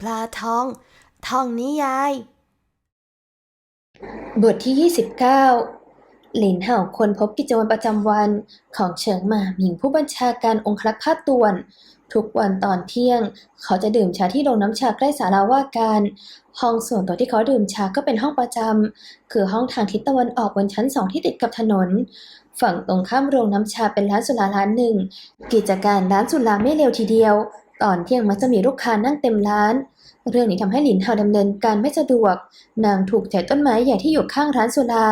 ปลาทอง ทองนิยาย บทที่ 29 หลินเห่าคนพบกิจวัตรประจำวันของเฉิงหมาหมิงผู้บัญชาการองครักษ์ภาคตวนทุกวันตอนเที่ยง เขาจะดื่มชาที่โรงน้ำชาใกล้ศาลาว่าการ ห้องส่วนตัวที่เขาดื่มชาก็เป็นห้องประจำคือห้องทางทิศตะวันออกบนชั้นสองที่ติดกับถนน ฝั่งตรงข้ามโรงน้ำชาเป็นร้านสุราร้านหนึ่ง กิจการร้านสุราไม่เร็วทีเดียว ตอนเที่ยงมักจะมีลูกค้านั่งเต็มร้าน เรื่องนี้ทำให้หลินเฮาดำเนินการไม่สะดวก นางถูกใจต้นไม้ใหญ่ที่อยู่ข้างร้านสุรา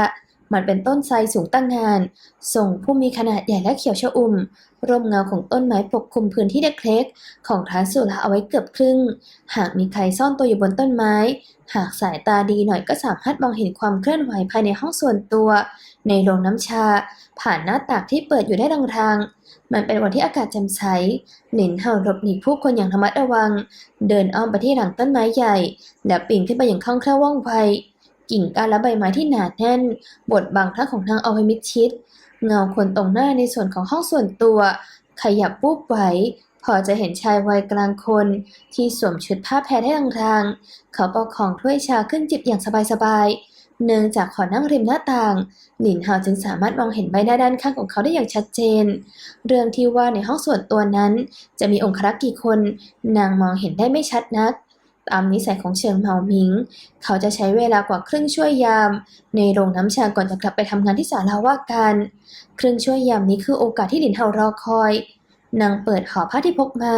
มันเป็นต้นไทรสูงตั้งงาน ส่งผู้มีขนาดใหญ่และเขียวชอุ่ม ร่มเงาของต้นไม้ปกคลุมพื้นที่เล็กๆของร้านสุราเอาไว้เกือบครึ่ง หากมีใครซ่อนตัวอยู่บนต้นไม้ หากสายตาดีหน่อยก็สามารถมองเห็นความเคลื่อนไหวภายในห้องส่วนตัว ในโรงน้ำชา ผ่านหน้าต่างที่เปิดอยู่ได้รางๆมันเป็นวันที่อากาศแจ่มใสหลินเห่าหลบหนีผู้คนอย่างระมัดระวัง เดินอ้อมไปที่หลังต้นไม้ใหญ่ และปีนขึ้นไปอย่างคล่องแคล่วว่องไว กิ่งก้านและใบไม้ที่หนาแน่น บดบังท่าของนางเอาไว้มิดชิด เงาคนตรงหน้าในส่วนของห้องส่วนตัว ขยับวูบไหวพอจะเห็นชายวัยกลางคน ที่สวมชุดผ้าแพรได้ลางๆเขาประคองถ้วยชาขึ้นจิบอย่างสบายๆ เนื่องจากขอนั่งริมหน้าต่าง หลินเฮาจึงสามารถมองเห็นใบหน้าด้านข้างของเขาได้อย่างชัดเจน เรื่องที่ว่าในห้องส่วนตัวนั้น จะมีองครักษ์กี่คน นางมองเห็นได้ไม่ชัดนัก ตามนิสัยของเฉิงเหมาหมิง เขาจะใช้เวลากว่าครึ่งชั่วยาม ในโรงน้ำชาก่อนจะกลับไปทำงานที่ศาลาว่าการ ครึ่งชั่วยามนี้คือโอกาสที่หลินเฮารอคอยนางเปิดห่อผ้าที่พกมา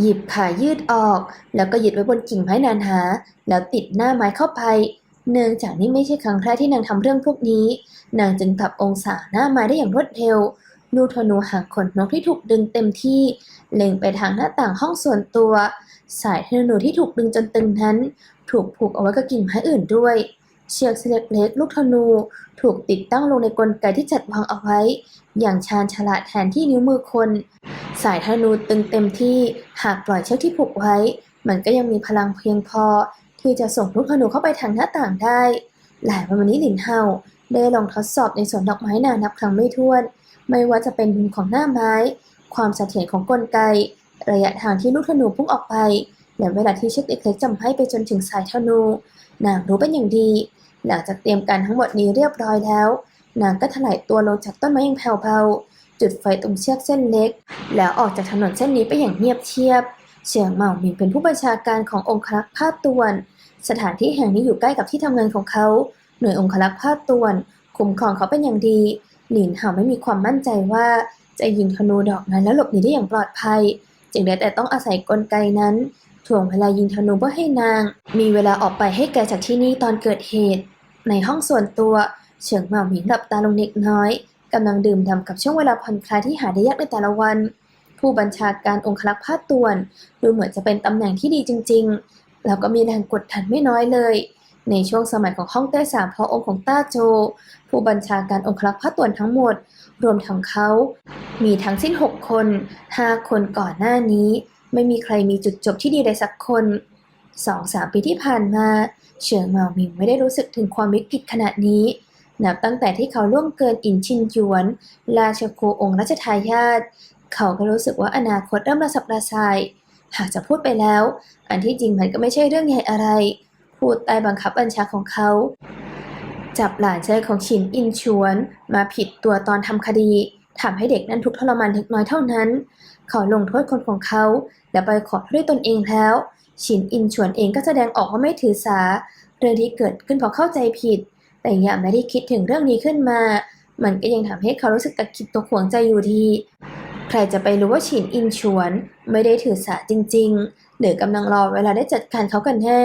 หยิบขายืดออก แล้วก็ยึดไว้บนกิ่งไม้นานหา แล้วติดหน้าไม้เข้าไป เนื่องจากนี่ไม่ใช่ครั้งแรกที่นางทำเรื่องพวกนี้ นางจึงปรับองศาหน้าไม้ได้อย่างรวดเร็วลูกธนูหางขนนกที่ถูกดึงเต็มที่ เล็งไปทางหน้าต่างห้องส่วนตัว สายธนูที่ถูกดึงจนตึงนั้น ถูกผูกเอาไว้กับกิ่งไม้อื่นด้วย เชือกเส้นเล็กลูกธนู ถูกติดตั้งลงในกลไกที่จัดวางเอาไว้ อย่างชาญฉลาดแทนที่นิ้วมือคน สายธนูตึงเต็มที่หากปล่อยเชือกที่ผูกไว้ มันก็ยังมีพลังเพียงพอ ที่จะส่งลูกธนูเข้าไปทางหน้าต่างได้ หลายวันมานี้หลินเฮาได้ลองทดสอบในสวนดอกไม้นานับครั้งไม่ถ้วน ไม่ว่าจะเป็นมุมของหน้าไม้ ความเสถียรของกลไก ระยะทางที่ลูกธนูพุ่งออกไป และเวลาที่เชือกเล็กจำให้ไปจนถึงสายธนู นางรู้เป็นอย่างดี หลังจากเตรียมการทั้งหมดนี้เรียบร้อยแล้ว นางก็ถลายตัวลงจากต้นไม้อย่างแผ่วเบาจุดไฟตรงเชือกเส้นเล็ก แล้วออกจากถนนเส้นนี้ไปอย่างเงียบเชียบ เฉียงเหมาหมิงเป็นผู้บัญชาการขององครักษ์ภาคตวน สถานที่แห่งนี้อยู่ใกล้กับที่ทำงานของเขา หน่วยองครักษ์ภาคตวนคุ้มครองเขาเป็นอย่างดีหลินเห่าไม่มีความมั่นใจว่า จะยิงธนูดอกนั้นแล้วหลบหนีได้อย่างปลอดภัย จึงได้แต่ต้องอาศัยกลไกนั้น ถ่วงเวลายิงธนูเพื่อให้นาง มีเวลาออกไปให้ไกลจากที่นี่ตอนเกิดเหตุ ในห้องส่วนตัว เฉิงเหมาหมิงหลับตาลงเล็กน้อยกำลังดื่มด่ำกับช่วงเวลาผ่อนคลายที่หาได้ยากในแต่ละวัน ผู้บัญชาการองครักษ์ภาคตวน ดูเหมือนจะเป็นตำแหน่งที่ดีจริง ๆ แล้วก็มีแรงกดดันไม่น้อยเลย ในช่วงสมัยของห้องเต้สามพระองค์ของต้าโจ ผู้บัญชาการองครักษ์ภาคตวนทั้งหมด รวมทั้งเขา มีทั้งสิ้น 6 คน 5 คนก่อนหน้านี้ ไม่มีใครมีจุดจบที่ดีเลยสักคน2-3ปีที่ผ่านมา เฉิงเหมาหมิงไม่ได้รู้สึกถึงความวิกฤตขนาดนี้ นับตั้งแต่ที่เขาล่วงเกินอินชินหยวน ราชโคองค์รัชทายาทเขาก็รู้สึกว่าอนาคตเริ่มระสับระสาย หากจะพูดไปแล้ว อันที่จริงมันก็ไม่ใช่เรื่องใหญ่อะไร พูดใต้บังคับบัญชาของเขา จับหลานชายของฉินอินชวน มาผิดตัวตอนทำคดีทำให้เด็กนั้นทุกทรมานเล็กน้อยเท่านั้น เขาลงโทษคนของเขา และไปขอโทษด้วยตนเองแล้ว ฉินอินชวนเองก็แสดงออกว่าไม่ถือสา เรื่องที่เกิดขึ้นเพราะเข้าใจผิด แต่ยามไม่ได้คิดถึงเรื่องนี้ขึ้นมา มันก็ยังทำให้เขารู้สึกตะคิดตกหวงใจอยู่ดีใครจะไปรู้ว่าฉินอินชวน ไม่ได้ถือสาจริง ๆ หรือกำลังรอเวลาได้จัดการเขากันแน่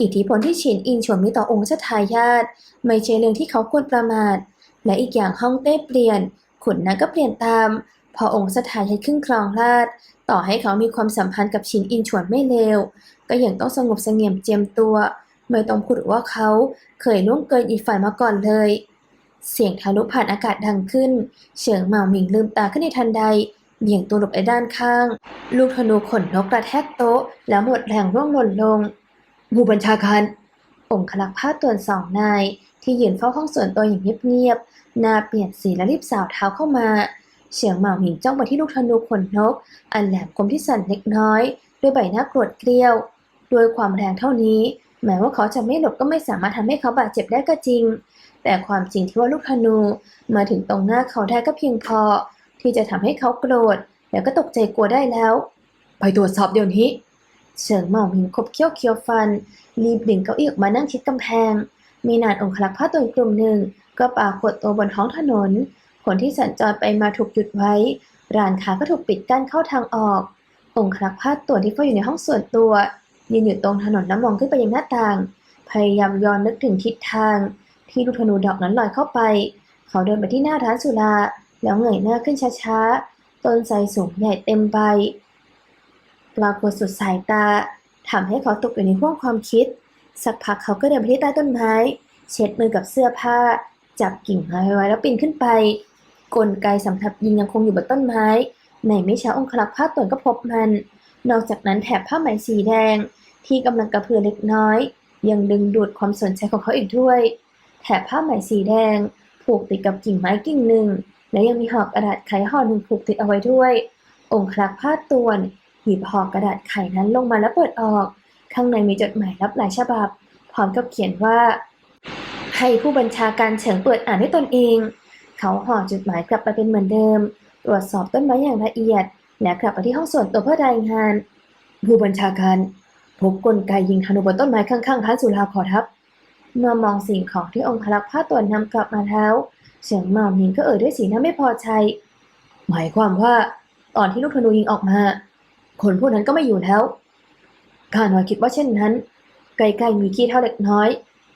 อิทธิพลที่ฉินอินชวนมีต่อองค์ชาทายาทไม่ใช่เรื่องที่เขาควรประมาท และอีกอย่างห้องเต้เปลี่ยน ขุนนางก็เปลี่ยนตาม พอองค์สถานให้ขึ้นครองราชต่อให้เขามีความสัมพันธ์กับชินอินฉวนไม่เลว ก็ยังต้องสงบเสงี่ยมเจียมตัว ไม่ต้องพูดว่าเขาเคยล่วงเกินอีกฝ่ายมาก่อนเลย เสียงทะลุผ่านอากาศดังขึ้น เฉิงเหมาหมิงลืมตาขึ้นในทันใดเบี่ยงตัวหลบไปด้านข้าง ลูกธนูขนนกกระแทกโต๊ะ แล้วหมดแรงร่วงหล่นลง ผู้บัญชาการองคลักษ์ผ้าตวนสองนาย ที่ยืนเฝ้าห้องส่วนตัวอย่างเงียบๆหน้าเปลี่ยนสีและรีบสาวเท้าเข้ามาเฉียงเหมาหมิงจ้องไปที่ลูกธนูขนนก อันแหลมคมที่สั่นเล็กน้อย ด้วยใบหน้าโกรธเกรี้ยว ด้วยความแรงเท่านี้ แม้ว่าเขาจะไม่หลบก็ไม่สามารถทำให้เขาบาดเจ็บได้ก็จริง แต่ความจริงที่ว่าลูกธนูมาถึงตรงหน้าเขาได้ก็เพียงพอ ที่จะทำให้เขาโกรธแล้วก็ตกใจกลัวได้แล้ว ไปตรวจสอบเดี๋ยวนี้ เฉิงเหมาหมิงคบเคี้ยวเคี้ยวฟัน รีบดึงเก้าอี้ออกมานั่งชิดกำแพง มีนานองคลักษ์ผ้าตัวกลุ่มหนึ่ง ก็ปรากฏตัวบนท้องถนน คนที่สัญจรไปมาถูกหยุดไว้ ร้านค้าก็ถูกปิดกั้นเข้าทางออก องคลักษ์ผ้าตัวที่เฝ้าอยู่ในห้องส่วนตัวยืนอยู่ตรงถนนแล้วมองขึ้นไปยังหน้าต่าง พยายามย้อนนึกถึงทิศทาง ที่ลูกธนูดอกนั้นลอยเข้าไป เขาเดินไปที่หน้าร้านสุราแล้วเงยหน้าขึ้นช้าๆต้นไทรสูงใหญ่เต็มใบ ปรากฏสุดสายตาทำให้เขาตกอยู่ในห้วงความคิด สักพักเขาก็เดินไปที่ใต้ต้นไม้ เช็ดมือกับเสื้อผ้า จับกิ่งไม้ไว้แล้วปีนขึ้นไป กลไกสำหรับยิงยังคงอยู่บนต้นไม้ ในไม่ช้าองคลักษ์ผ้าตวนก็พบมัน นอกจากนั้นแถบผ้าไหมสีแดง ที่กำลังกระเพื่อเล็กน้อย ยังดึงดูดความสนใจของเขาอีกด้วย แถบผ้าไหมสีแดง ผูกติดกับกิ่งไม้กิ่งหนึ่ง และยังมีห่อกระดาษไขห่อหนึ่งผูกติดเอาไว้ด้วย องคลักษ์ผ้าตวน หยิบห่อกระดาษไขนั้นลงมาแล้วเปิดออก ข้างในมีจดหมายรับหลายฉบับ พร้อมกับเขียนว่า ให้ผู้บัญชาการเฉิงเปิดอ่านด้วยตนเอง เขาห่อจดหมายกลับไปเป็นเหมือนเดิม ตรวจสอบต้นไม้อย่างละเอียด และกลับไปที่ห้องส่วนตัวเพื่อรายงาน ผู้บัญชาการพบกลไกยิงธนูบนต้นไม้ข้างๆท่านสุราขอรับ เมื่อมองสิ่งของที่องคลักษ์ผ้าตัวนำกลับมาแล้วเสียงเหมาหมิงก็เอ่ยด้วยสีหน้าไม่พอใจ หมายความว่าตอนที่ลูกธนูยิงออกมา คนพวกนั้นก็ไม่อยู่แล้ว ข้าน้อยคิดว่าเช่นนั้นไกลๆมีขี้เท่าเล็กน้อย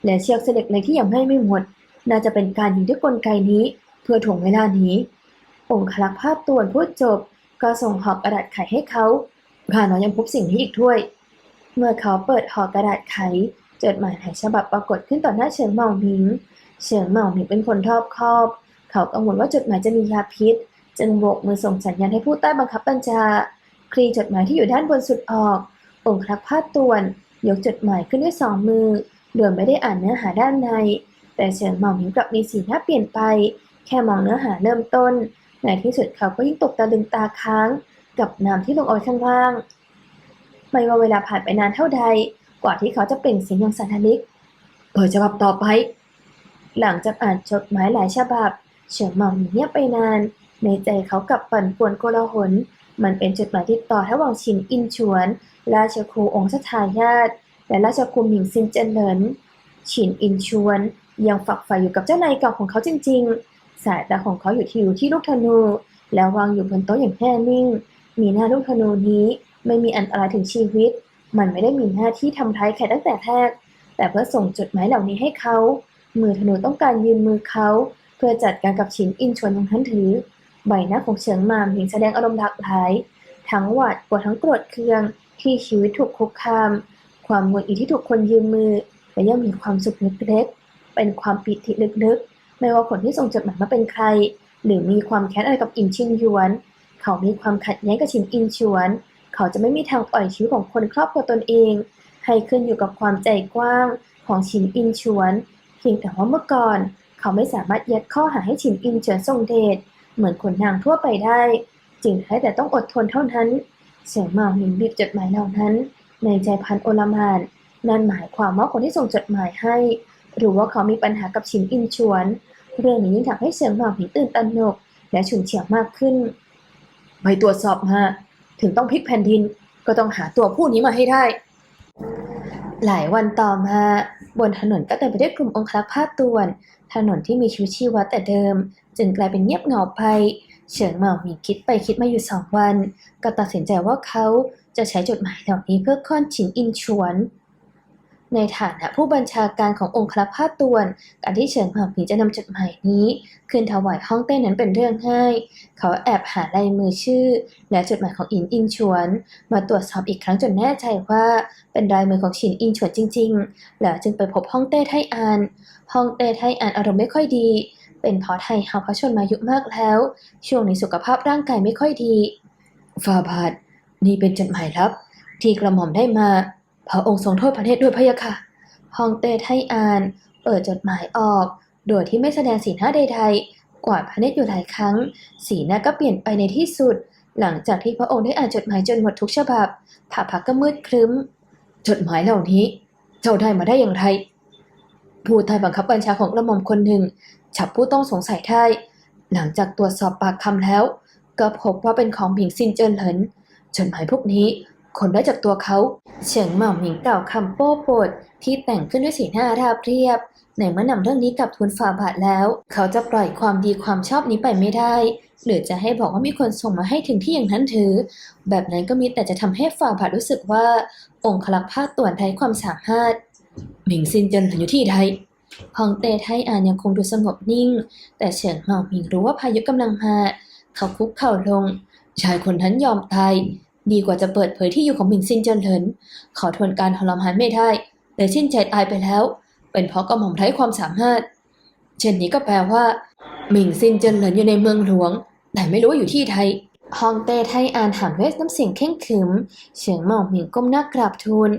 และเชือกเสล็กในที่ยังให้ไม่หมด น่าจะเป็นการยิงด้วยกลไกนี้ เพื่อถ่วงเวลานี้ องคลักภาพตวนพูดจบ ก็ส่งหอบกระดาษไขให้เขา ข้าน้อยยังพบสิ่งนี้อีกด้วย เมื่อเขาเปิดห่อกระดาษไข จดหมายหายฉบับปรากฏขึ้นต่อหน้าเฉิงเหมาหมิง เฉิงเหมาหมิงเป็นคนรอบคอบ เขากังวลว่าจดหมายจะมียาพิษ จึงโบกมือส่งสัญญาณให้ผู้ใต้บังคับบัญชา คลีจดหมายที่อยู่ด้านบนสุดออก องครักษ์ผ้าตวน ยกจดหมายขึ้นด้วยสองมือ โดยไม่ได้อ่านเนื้อหาด้านใน แต่เฉิงหมาหมิงกลับมีสีหน้าเปลี่ยนไป แค่มองเนื้อหาเริ่มต้น ในที่สุดเขาก็ยิ่งตกตะลึงตาค้าง กับน้ำที่ลงเอาข้างล่าง ไม่ว่าเวลาผ่านไปนานเท่าใด กว่าที่เขาจะเปล่งเสียงอย่างสันทลิก เปิดฉบับต่อไป หลังจากอ่านจดหมายหลายฉบับ เฉิงหมาหมิงเงียบไปนาน ในใจเขากลับปั่นป่วนโกลาหล มันเป็นจดหมายติดต่อระหว่างชินอินฉวน ราชครูองค์ทายาทและราชครูหมิงซินเจินเหลินชินอินชวน ยังฝักใฝ่อยู่กับเจ้านายเก่าของเขาจริง ๆ สายตาของเขาอยู่ที่อยู่ที่ลูกธนู แล้ววางอยู่บนโต๊ะอย่างแน่นิ่ง มีหน้าลูกธนูนี้ไม่มีอันตรายถึงชีวิต มันไม่ได้มีหน้าที่ทำร้ายใครตั้งแต่แรก แต่เพื่อส่งจดหมายเหล่านี้ให้เขา มือธนูต้องการยืมมือเขา เพื่อจัดการกับชินอินชวนของท่านถือ ใบหน้าของเฉิงหมามหญิงแสดงอารมณ์หลากหลาย ทั้งหวาดกลัวทั้งโกรธเคืองที่ชีวิตถูกคุกคาม ความหงุดหงิดที่ถูกคนยืมมือและยังมีความสุขเล็กๆเป็นความปิติลึกๆ ไม่ว่าคนที่ส่งจดหมายมาเป็นใคร หรือมีความแค้นอะไรกับอินชินหยวน เขามีความขัดแย้งกับชินอินชวน เขาจะไม่มีทางปล่อยชีวิตของคนครอบครัวตนเอง ให้ขึ้นอยู่กับความใจกว้างของชินอินชวน เพียงแต่ว่าเมื่อก่อน เขาไม่สามารถยัดข้อหาให้ชินอินเฉินทรงเดช เหมือนคนนางทั่วไปได้จึงแค่แต่ต้องอดทนเท่านั้น เสียงหมาหมิงบีบจดหมายเหล่านั้น ในใจพันโอลมานนั่นหมายความว่าคนที่ส่งจดหมายให้ หรือว่าเขามีปัญหากับชินอินชวน เรื่องนี้ยิ่งทำให้เสียงหมาหมิงตื่นตระหนก และฉุนเฉียวมากขึ้นไปตรวจสอบมาถึงต้องพลิกแผ่นดินก็ต้องหาตัวผู้นี้มาให้ได้ หลายวันต่อมา บนถนนก็เต็มไปด้วยกลุ่มองครักษ์ผ้าตวน ถนนที่มีชีวิตชีวาแต่เดิม จึงกลายเป็นเงียบเหงาไป เฉิงเหมาหมิงคิดไปคิดมาอยู่สองวัน ก็ตัดสินใจว่าเขาจะใช้จดหมายเหล่านี้เพื่อค่อนฉินอินชวน ในฐานะผู้บัญชาการขององค์ครักษ์ผ้าตวน การที่เฉิงเหมาหมิงจะนำจดหมายนี้ขึ้นถวายห้องเต้นนั้นเป็นเรื่องง่าย เขาแอบหาลายมือชื่อ และจดหมายของอินอินชวน มาตรวจสอบอีกครั้งจนแน่ใจว่าเป็นลายมือของฉินอินชวนจริง ๆ แล้วจึงไปพบห้องเต้ไทอานห้องเต้ไทอานอารมณ์ไม่ค่อยดี เป็นเพราะไทเฮาพระชนมายุมากแล้ว ช่วงนี้สุขภาพร่างกายไม่ค่อยดีฟาบาทนี่เป็นจดหมายลับ ที่กระหม่อมได้มาพระองค์ทรงโทษพระเนตรด้วยพะยะค่ะฮองเต้ไทอาน เปิดจดหมายออก โดยที่ไม่แสดงสีหน้าใด ๆ กวาดพระเนตรอยู่หลายครั้ง สีหน้าก็เปลี่ยนไปในที่สุด หลังจากที่พระองค์ได้อ่านจดหมายจนหมดทุกฉบับผ่าพักก็มืดครึ้ม จดหมายเหล่านี้ เจ้าได้มาได้อย่างไร ผู้ใต้บังคับบัญชาของกระหม่อมคนหนึ่งจับผู้ต้องสงสัยได้ หลังจากตรวจสอบปากคำแล้ว ก็พบว่าเป็นของหมิงซินเจินเหลินจดหมายพวกนี้คนได้จากตัวเขาเฉิงเหมาหมิงกล่าคำโป้ปดที่แต่งขึ้นด้วยสีหน้าราบเรียบ ในเมื่อนำเรื่องนี้กลับทูลฝ่าบาทแล้ว เขาจะปล่อยความดีความชอบนี้ไปไม่ได้ หรือจะให้บอกว่ามีคนส่งมาให้ถึงที่อย่างนั้นถือ แบบนั้นก็มีแต่จะทำให้ฝ่าบาทรู้สึกว่า องค์คลักภาคต่วนไร้ความสามารถ หมิงซินเจินหลินอยู่ที่ใดฮองเต้ไทอานยังคงดูสงบนิ่ง แต่เฉิงเหมาหมิงรู้ว่าพายุกำลังมา เขาคุกเข่าลง ชายคนนั้นยอมตาย ดีกว่าจะเปิดเผยที่อยู่ของหมิงซินเจินเหลินขาทนการทรมานไม่ได้เลยสิ้นใจตายไปแล้ว เป็นเพราะกระหม่อมไร้ความสามารถ เช่นนี้ก็แปลว่าหมิงซินเจินเหลินอยู่ในเมืองหลวง แต่ไม่รู้ว่าอยู่ที่ใด ฮองเต้ไทอานถามด้วยน้ำเสียงเข่งขึม เฉียงหมาหมิงก้มหน้ากราบทูล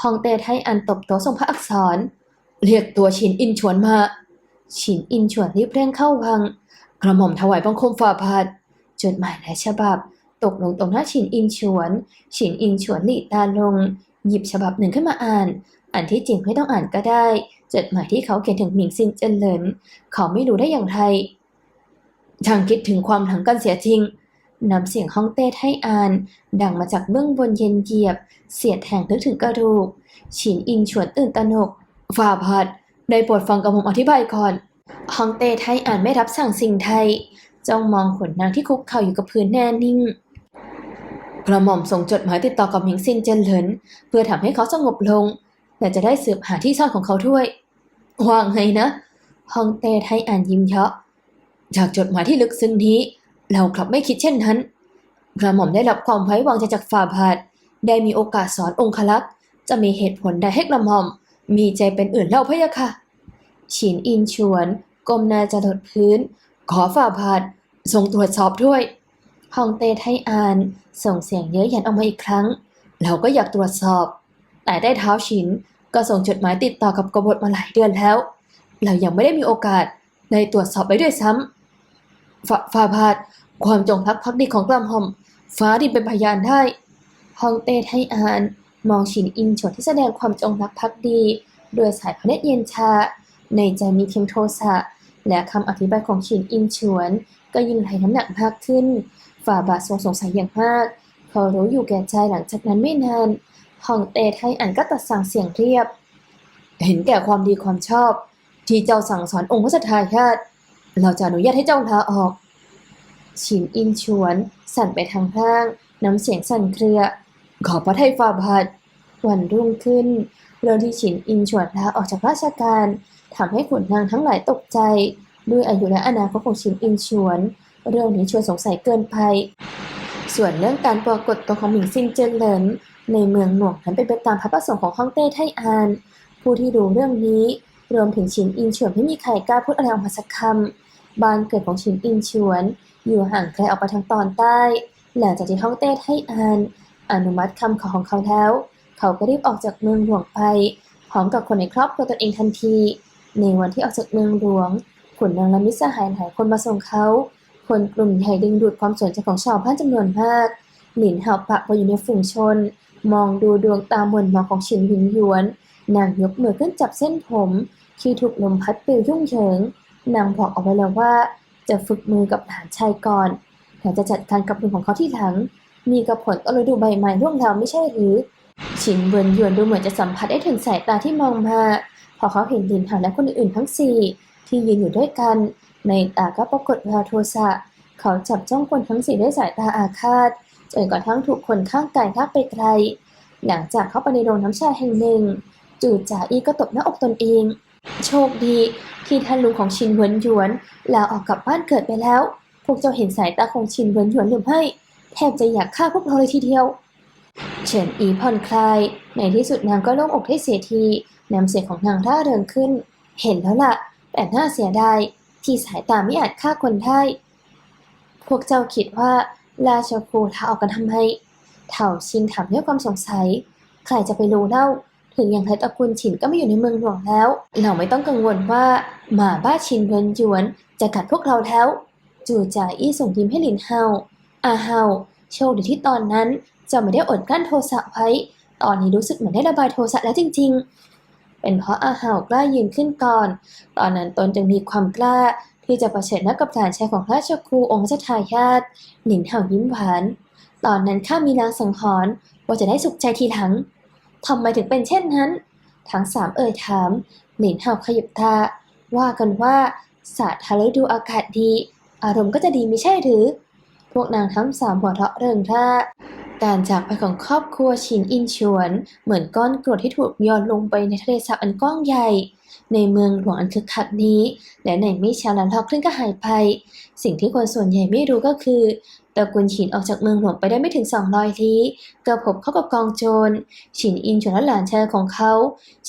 ฮองเต้ไทอันตบโต๊ะทรงพระอักษร เรียกตัวฉินอินฉวนมาฉินอินฉวนรีบเร่งเข้าวัง กระหม่อมถวายบังคมฝ่าบาทจดหมายหลายฉบับ ตกลงตรงหน้าฉินอินฉวนฉินอินฉวนหลีตาลง หยิบฉบับหนึ่งขึ้นมาอ่าน อันที่จริงไม่ต้องอ่านก็ได้ จดหมายที่เขาเขียนถึงหมิงซินเจินเหลินเขาไม่รู้ได้อย่างไรช่างคิดถึงความหลังกันเสียจริง นำเสียงฮ่องเต้ให้อ่าน ดังมาจากเบื้องบนเย็นเยียบ เสียดแทงลึกถึงกระดูกฉินอิงฉวนตื่นตระหนกฝ่าบาทได้โปรดฟังกับผมอธิบายก่อนฮองเต้ไทอ่านไม่รับสั่งสิ่งไทยจ้องมองขนนางที่คุกเข่าอยู่กับพื้นแน่นิ่ง กระหม่อมส่งจดหมายติดต่อกับหมิงซินเจนเหลินเพื่อทำให้เขาสงบลง และจะได้สืบหาที่ซ่อนของเขาด้วยว่าไงนะฮองเต้ไทอ่านยิ้มเยาะ จากจดหมายที่ลึกซึ้งนี้ เรากลับไม่คิดเช่นนั้น กระหม่อมได้รับความไว้วางใจจากฝ่าบาท ได้มีโอกาสสอนองคลักษ์จะมีเหตุผลใดให้กระหม่อม มีใจเป็นอื่นเล่าพะยะค่ะฉินอินชวนก้มหน้าจะถดพื้น ขอฝ่าบาทส่งตรวจสอบด้วยฮองเต้ไทอานส่งเสียงเย้ยหยันออกมาอีกครั้ง เราก็อยากตรวจสอบ แต่ได้เท้าฉินก็ส่งจดหมายติดต่อกับกบฏมาหลายเดือนแล้ว เรายังไม่ได้มีโอกาสได้ตรวจสอบไปด้วยซ้ำ ฝ,ฝ่าบาทความจงรักภักดีของกระหม่อม ฟ้าดินเป็นพยานได้ฮองเต้ไทอานมองฉินอินฉวนที่แสดงความจงรักภักดีด้วยสายพระเนตรเย็นชา ในใจมีเพียงโทสะ และคำอธิบายของฉินอินฉวน ก็ยิ่งไหลน้ำหนักมากขึ้น ฝ่าบาททรงสงสัยอย่างมาก เขารู้อยู่แก่ใจหลังจากนั้นไม่นานฮองเต้ไทอันก็ตัดสั่งเสียงเรียบ เห็นแก่ความดีความชอบ ที่เจ้าสั่งสอนองค์พระสัทธาญาติ เราจะอนุญาตให้เจ้าลาออกฉินอินชวน สั่นไปทางข้าง น้ำเสียงสั่นเครือ ขอพระไทยฝ่าบาทวันรุ่งขึ้น เรื่องที่ฉินอินชวนลาออกจากราชการทำให้ขุนนางทั้งหลายตกใจ ด้วยอายุและอนาคตของฉินอินชวน เรื่องนี้ชวนสงสัยเกินไปส่วนเรื่องการปรากฏตัวของหมิงซินเจิ้นเหลินในเมืองหน่วงนั้นเป็นไปตามพระประสงค์ของฮ่องเต้ไทอาน ผู้ที่รู้เรื่องนี้ รวมถึงฉินอินฉวนไม่มีใครกล้าพูดอะไรออกมาสักคำ บ้านเกิดของฉินอินฉวน อยู่ห่างไกลออกไปทางตอนใต้ หลังจากที่ฮ่องเต้ไทอาน อนุมัติคำขอของเขาแล้ว เขาก็รีบออกจากเมืองหลวงไป พร้อมกับคนในครอบครัวตนเองทันที ในวันที่ออกจากเมืองหลวงขุนนางและมิตรสหายหลายคนมาส่งเขา คนกลุ่มใหญ่ดึงดูดความสนใจของชาวบ้านจำนวนมาก หลินเหาปะไปอยู่ในฝูงชน มองดูดวงตาหม่นหมองของฉินหวินหยวน นางยกมือขึ้นจับเส้นผม ที่ถูกลมพัดปลิวยุ่งเหยิง นางบอกเอาไว้แล้วว่า จะฝึกมือกับทหานชายก่อนแต่จะจัดการกับลุงของเขาที่หลัง มีกับผลก็เลยดูใบไม้ร่วงเราไม่ใช่หรือฉินเวินหยวนดูเหมือนจะสัมผัสได้ถึงสายตาที่มองมา พอเขาเห็นหลินหาและคนอื่นทั้งสี่ที่ยืนอยู่ด้วยกัน ในตาก็ปรากฏแววโทสะ เขาจับจ้องคนทั้งสี่ด้วยสายตาอาฆาตจนกระทั่งถูกคนข้างกายลากไปไกล หลังจากเข้าไปในโรงน้ำชาแห่งหนึ่ง จู่จ่าอีก็ตบหน้าอกตนเอง โชคดีที่ท่านลุงของชินเหวินหยวนลาออกกลับบ้านเกิดไปแล้ว พวกเจ้าเห็นสายตาของชินเหวินหยวนหรือไม่แทบจะอยากฆ่าพวกเราเลยทีเดียว เฉินอีผ่อนคลาย ในที่สุดนางก็โล่งอกได้เสียทีน้ำเสียงของนางร่าเริงขึ้น เห็นแล้วล่ะ แต่น่าเสียดายที่สายตาไม่อาจฆ่าคนได้ พวกเจ้าคิดว่าราชครูลาออกกันทำไมเถ่าชินถามด้วยความสงสัย ใครจะไปรู้เล่า ถึงอย่างไรตระกูลฉินก็ไม่อยู่ในเมืองหลวงแล้ว เราไม่ต้องกังวลว่าหมาบ้าชินเวินหยวนจะกัดพวกเราแล้ว จู่จ่าอี้ส่งยิ้มให้หลินเฮาอาเฮาโชคดีที่ตอนนั้นจะไม่ได้อดกลั้นโทสะไว้ ตอนนี้รู้สึกเหมือนได้ระบายโทสะแล้วจริง ๆ เป็นเพราะอาเฮากล้ายืนขึ้นก่อน ตอนนั้นตนจึงมีความกล้าที่จะะเผชิญหน้ากับหลานชายของราชครูองค์รัชทายาทหลินเฮายิ้มหวาน ตอนนั้นข้ามีลางสังหรณ์ว่าจะได้สุขใจทีหลัง ทำไมถึงเป็นเช่นนั้น ทั้งสามเอ่ยถาม หลินเฮาขยิบตาว่ากันว่าสาทาฤดูอากาศดี อารมณ์ก็จะดีไม่ใช่หรือ พวกนางทั้งสามหัวเราะเริงร่าการจากไปของครอบครัวชินอินชวน เหมือนก้อนกรวดที่ถูกโยนลงไปในทะเลสาบอันกว้างใหญ่ ในเมืองหลวงอันคึกคักนี้ และในไม่ช้าละลอกคลื่นก็หายไป สิ่งที่คนส่วนใหญ่ไม่รู้ก็คือ ตระกูลฉินออกจากเมืองหลวงไปได้ไม่ถึง 200 ลี้ก็พบเข้ากับกองโจร ฉินอินชวนและหลานชายของเขา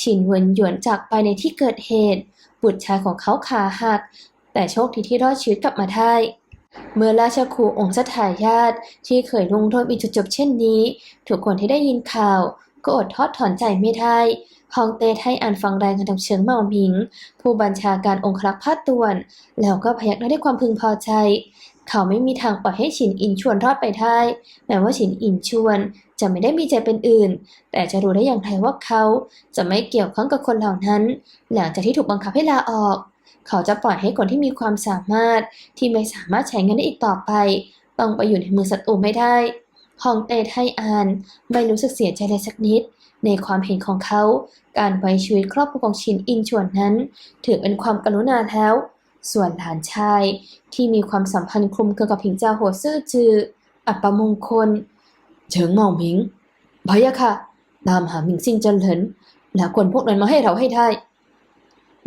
ฉินหวนหยวนจากไปในที่เกิดเหตุ บุตรชายของเขาขาหัก แต่โชคดีที่รอดชีวิตกลับมาได้เมื่อราชครูองค์สถายาตที่เคยลงโทษมีจุดจบเช่นนี้ ทุกคนที่ได้ยินข่าว ก็อดทอดถอนใจไม่ได้ฮองเต้ให้อ่านฟังรายงานจากเฉิงเมาหมิง ผู้บัญชาการองครักษ์ภาคตวน แล้วก็พยักหน้าด้วยความพึงพอใจ เขาไม่มีทางปล่อยให้ฉินอินชวนรอดไปได้แม้ว่าฉินอินชวนจะไม่ได้มีใจเป็นอื่น แต่จะรู้ได้อย่างไรว่าเขาจะไม่เกี่ยวข้องกับคนเหล่านั้น หลังจากที่ถูกบังคับให้ลาออก เขาจะปล่อยให้คนที่มีความสามารถที่ไม่สามารถใช้เงินได้อีกต่อไป ต้องไปอยู่ในมือศัตรูไม่ได้ฮองเต้ไทอานไม่รู้สึกเสียใจเลยสักนิด ในความเห็นของเขา การไว้ชีวิตครอบครัวของชินอินชวนนั้น ถือเป็นความกรุณาแล้ว ส่วนหลานชายที่มีความสัมพันธ์คลุมเครือกับผิงเจ้าหัวซื่อจือ อัปมงคล เฉิงเหมาหมิงพะยะค่ะ ตามหาหมิงซิงเจินเหลินแล้วคนพวกนั้นมาให้เราให้ได้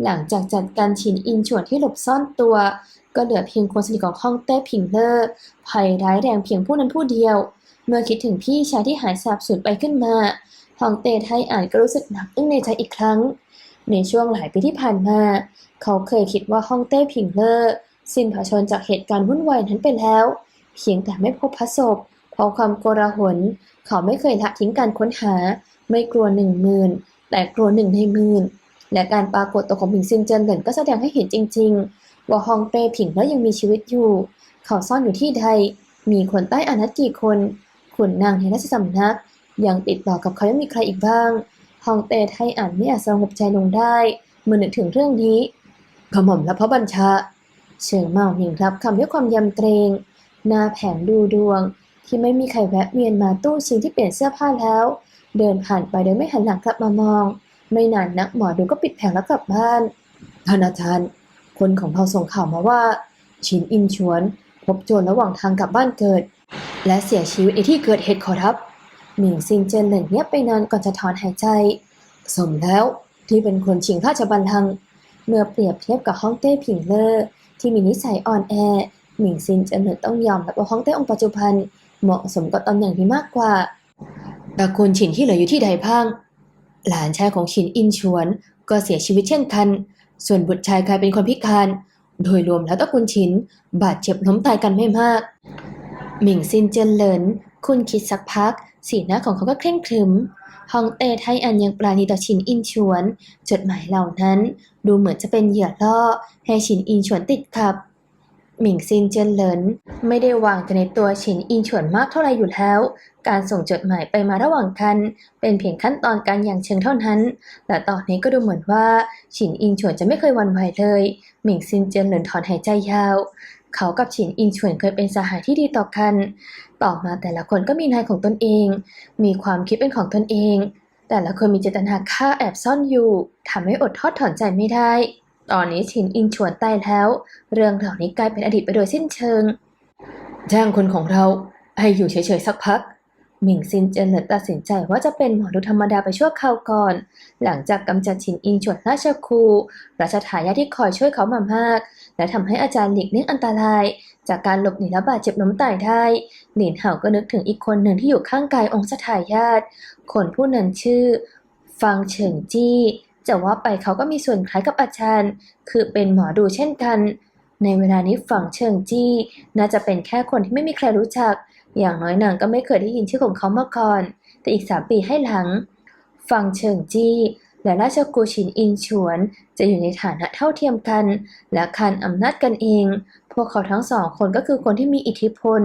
หลังจากจัดการชินอินชวนที่หลบซ่อนตัว ก็เหลือเพียงคนสนิทของฮ่องเต้ผิงเลอร์ภัยร้ายแรงเพียงผู้นั้นผู้เดียว เมื่อคิดถึงพี่ชายที่หายสาบสูญไปขึ้นมาฮ่องเต้ไทยอ่านก็รู้สึกหนักอึ้งในใจอีกครั้ง ในช่วงหลายปีที่ผ่านมา เขาเคยคิดว่าฮ่องเต้ผิงเลอร์สิ้นผชนจากเหตุการณ์วุ่นวายนั้นไปแล้ว เพียงแต่ไม่พบพระศพ เพราะความโกลาหล เขาไม่เคยละทิ้งการค้นหา ไม่กลัวหนึ่งหมื่นแต่กลัวหนึ่งในหมื่นและการปรากฏตัวของผิงซินเจินเหลินก็แสดงให้เห็นจริง ๆ ว่าฮองเต้ผิงแล้วยังมีชีวิตอยู่ เขาซ่อนอยู่ที่ใด มีคนใต้อานัตกี่คนขุนนางในราชสำนักยังติดต่อกับเขายังมีใครอีกบ้างฮองเต้ไทอ่านไม่อาจสงบใจลงได้ เมื่อนึกถึงเรื่องนี้ กระหม่อมและพระบัญชาเฉิงเมาหิงรับคำด้วยความยำเกรงหน้าแผงดูดวง ที่ไม่มีใครแวะเวียนมาตู้ชิงที่เปลี่ยนเสื้อผ้าแล้ว เดินผ่านไปโดยไม่หันหลังกลับมามอง ไม่นานนักหมอดูก็ปิดแผงแล้วกลับบ้านท่านอาจารย์คนของเราส่งข่าวมาว่า ชินอินชวน พบโจรระหว่างทางกลับบ้านเกิด และเสียชีวิตในที่เกิดเหตุขอรับหมิงซิงเจินเหลินเงียบไปนานก่อนจะถอนหายใจ สมแล้วที่เป็นคนชิงราชบัลลังก์ เมื่อเปรียบเทียบกับฮ่องเต้ผิงเลอร์ที่มีนิสัยอ่อนแอ หมิงซินเจินเหลินต้องยอมรับว่าฮ่องเต้องค์ปัจจุบัน เหมาะสมกับตำแหน่งนี้มากกว่าตระกูลฉินที่เหลืออยู่ที่ใดพังหลานชายของฉินอินชวนก็เสียชีวิตเช่นกัน ส่วนบุตรชายกลายเป็นคนพิการ โดยรวมแล้วตระกูลฉินบาดเจ็บล้มตายกันไม่มาก หมิงซินเจินเหลิน คุณคิดสักพัก สีหน้าของเขาก็เคร่งครึม ฮองเต้ไทอันยังปราณีต่อชินอินชวน จดหมายเหล่านั้น ดูเหมือนจะเป็นเหยื่อล่อ ให้ชินอินชวนติดขับ หมิงซินเจินเหลินไม่ได้วางแต่ในตัวชินอินชวนมากเท่าไรอยู่แล้ว การส่งจดหมายไปมาระหว่างกันเป็นเพียงขั้นตอนการอย่างเชิงเท่านั้นและตอนนี้ก็ดูเหมือนว่าฉินอินชวนจะไม่เคยวันไหวเลย หมิงซินเจินเหลินถอนหายใจยาว เขากับฉินอินชวนเคยเป็นสหายที่ดีต่อกัน ต่อมาแต่ละคนก็มีนายของตนเอง มีความคิดเป็นของตนเอง แต่ละคนมีเจตนาฆ่าแอบซ่อนอยู่ทำให้อดทอดถอนใจไม่ได้ ตอนนี้ฉินอินชวนตายแล้ว เรื่องเหล่านี้กลายเป็นอดีตไปโดยสิ้นเชิงแจ้งคนของเราให้อยู่เฉยๆสักพัก หมิงซินเจินเหลินตัดสินใจว่าจะเป็นหมอดูธรรมดาไปชั่วคราวก่อน หลังจากกำจัดฉินอินชวนราชครูราชทายาที่คอยช่วยเขามามาก และทำให้อาจารย์หลีกเลี่ยงอันตราย จากการหลบหนีและบาดเจ็บล้มตายได้หลินเห่าก็นึกถึงอีกคนหนึ่งที่อยู่ข้างกายองค์สถายาทคนผู้นั้นชื่อ ฟังเฉิงจี้จะว่าไปเขาก็มีส่วนคล้ายกับอาจารย์ คือเป็นหมอดูเช่นกัน ในเวลานี้ฝั่งเฉิงจี้ น่าจะเป็นแค่คนที่ไม่มีใครรู้จัก อย่างน้อยนางก็ไม่เคยได้ยินชื่อของเขามาก่อน แต่อีกสามปีให้หลังฝั่งเฉิงจี้และราชกูชินอิงฉวนจะอยู่ในฐานะเท่าเทียมกัน และคันอำนาจกันเอง พวกเขาทั้งสองคนก็คือคนที่มีอิทธิพล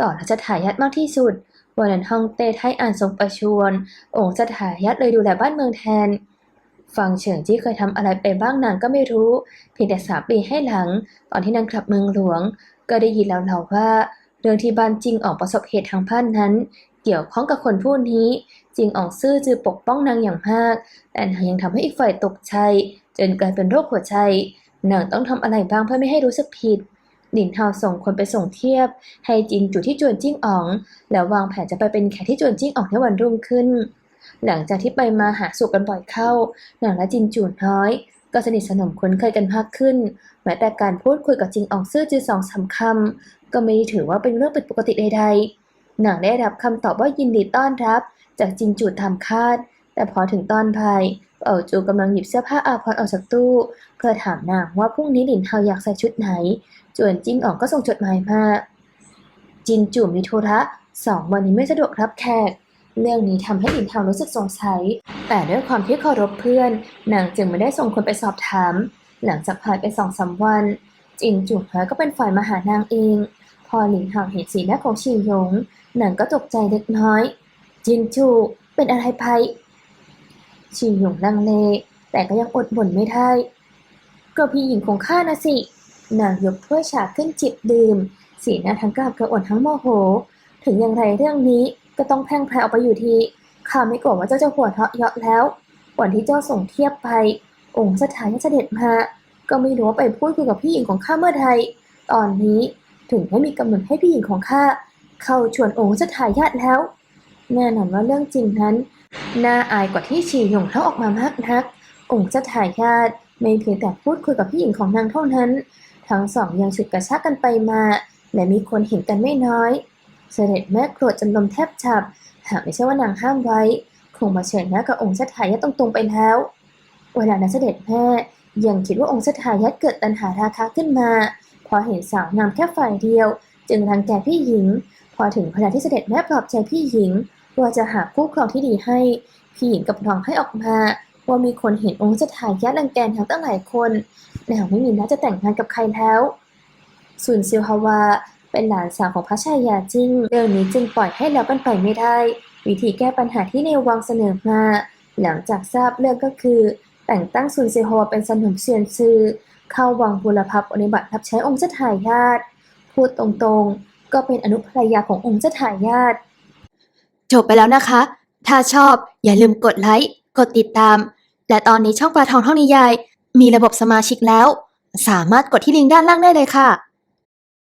ต่อราชทายาทมากที่สุด วันนั้นฮ่องเต้ไทอ่านทรงประชวร องค์สถายาทเลยดูแลบ้านเมืองแทน ฟังเฉิงจี้เคยทำอะไรไปบ้างนางก็ไม่รู้ เพียงแต่สามปีให้หลัง ตอนที่นางกลับเมืองหลวง ก็ได้ยินแล้วเราว่า เรื่องที่บ้านจิงออกประสบเหตุทางพันนั้น เกี่ยวข้องกับคนผู้นี้จิงออกซื่อจือปกป้องนางอย่างมาก แต่นางยังทำให้อีกฝ่ายตกใจจนกลายเป็นโรคหัวใจนางต้องทำอะไรบ้างเพื่อไม่ให้รู้สึกผิดหลินฮาวส่งคนไปส่งเทียบ ให้จินจุที่จวนจิ้งอ๋อง แล้ววางแผนจะไปเป็นแขกที่จวนจิ้งอ๋องในวันรุ่งขึ้น หลังจากที่ไปมาหาสู่กันบ่อยเข้า นางและจินจูนน้อย ก็สนิทสนมคุ้นเคยกันมากขึ้น แม้แต่การพูดคุยกับจิงอ๋องซื่อจือสองสามคำ ก็ไม่ได้ถือว่าเป็นเรื่องผิดปกติใดๆนางได้รับคำตอบว่ายินดีต้อนรับ จากจินจูดทำคาด แต่พอถึงตอนภายเป่าจูกำลังหยิบเสื้อผ้าอาภรณ์ออกจากตู้ เพื่อถามนางว่าพรุ่งนี้หลินเฮาอยากใส่ชุดไหน จวนจิ้งอ๋องก็ส่งจดหมายมา จินจูมีธุระสองวันนี้ไม่สะดวกรับแขก เรื่องนี้ทำให้หลินเฮารู้สึกสงสัย แต่ด้วยความที่เคารพเพื่อน นางจึงไม่ได้ส่งคนไปสอบถาม หลังจากผ่านไปสองสามวัน จินจูเฮอก็เป็นฝ่ายมาหานางเอง พอหลินเฮาเห็นสีหน้าของชิหยงนางก็ตกใจเล็กน้อย จินจูเป็นอะไรไปชิหยงลังเล แต่ก็ยังอดบ่นไม่ได้ ก็พี่หญิงของข้านะสินางยกถ้วยชาขึ้นจิบดื่ม สีหน้าทั้งกราบกระอ่อนทั้งโมโห ถึงอย่างไรเรื่องนี้ก็ต้องแพ่งแพร่ออกไปอยู่ทีข้าไม่กรธว่าเจ้าจะหัวเราะเยาะแล้ววันที่เจ้าส่งเทียบไป องค์สถานเสด็จมาก็ไม่รู้ว่าไปพูดคุยกับพี่หญิงของข้าเมื่อใดตอนนี้ ถึงไม่มีกำหนดให้พี่หญิงของข้าเข้าชวนองค์สถายาทแล้ว แน่นอนว่าเรื่องจริงนั้น น่าอายกว่าที่ฉีหยงเล่าออกมามากนัก องค์จ้าทายาทไม่เพียงแต่พูดคุยกับพี่หญิงของนางเท่านั้น ทั้งสองยังฉุดกระชากกันไปมา และมีคนเห็นกันไม่น้อย เสด็จแม่โกรธจนลมแทบฉับ หากไม่ใช่ว่านางห้ามไว้ คงมาเฉิดหน้ากับองค์เจ้าทายาทตรงๆไปแล้ว เวลานั้นเสด็จแม่ยังคิดว่าองค์เจ้าทายาทเกิดตัณหาราคะขึ้นมา พอเห็นสาวงามแค่ฝ่ายเดียว จึงรังแกพี่หญิง พอถึงเวลาที่เสด็จแม่ปลอบใจพี่หญิง ว่าจะหาคู่ครองที่ดีให้ พี่หญิงกับร้องให้ออกมาว่ามีคนเห็นองค์จ้าทายาทรังแกนทั้งตั้งหลายคนแล้วไม่มีน่าจะแต่งงานกับใครแล้วส่วนซิลฮาวาเป็นหลานสาวของพระชายาจิ้งเรื่องนี้จึงปล่อยให้แล้วกันไปไม่ได้ วิธีแก้ปัญหาที่ในวังเสนอมา หลังจากทราบเรื่องก็คือ แต่งตั้งซุนเซโฮเป็นสนมเซียนซือ เข้าวังบุรพปฏิบัติรับใช้องค์เจ้าทายาทพูดตรงๆ ก็เป็นอนุภรรยาขององค์เจ้าทายาทจบไปแล้วนะคะ ถ้าชอบอย่าลืมกดไลค์ กดติดตาม และตอนนี้ช่องปลาทองท่องนิยาย มีระบบสมาชิกแล้ว สามารถกดที่ลิงก์ด้านล่างได้เลยค่ะ